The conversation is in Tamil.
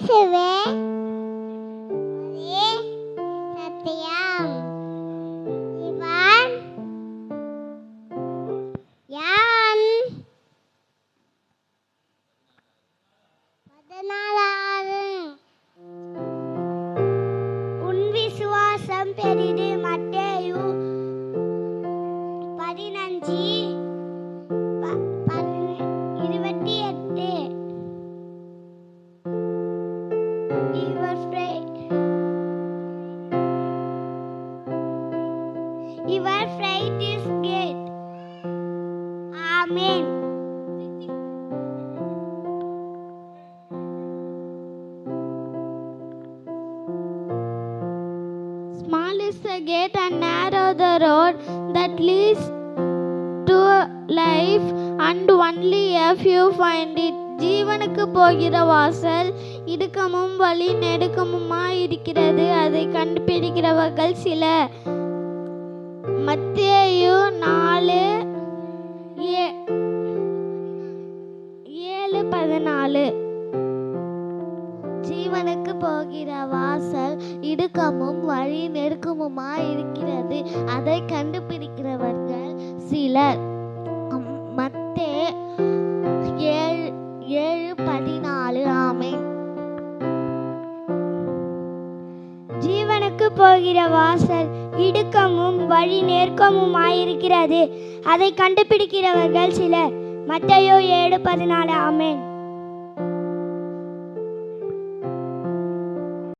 இயேசுவே ஒரே சத்தியம். Your faith is great. Amen. Small is the gate and narrow the road that leads to life, and only a few find it. ஜீவனுக்கு போகிற வாசல் இடுக்கமும் வழி நெடுக்கமுமாய் இருக்கிறது அதை கண்டுபிடிக்கிறவர்கள் சிலர் நாலு ஜீவனுக்கு போகிற வாசல் இடுக்கமும் வழி நெருக்கமுமா இருக்கிறது? அதை கண்டுபிடிக்கிறவர்கள் சிலர். மத்தே ஏழு ஏழு பதினாலு. ஆமை ஜீவனுக்கு போகிற வாசல் இடுக்கமும் வழி நெருக்கமுமாயிருக்கிறது அதை கண்டுபிடிக்கிறவர்கள் சிலர். மத்தையோ ஏழு பதினாலு. ஆமேன்.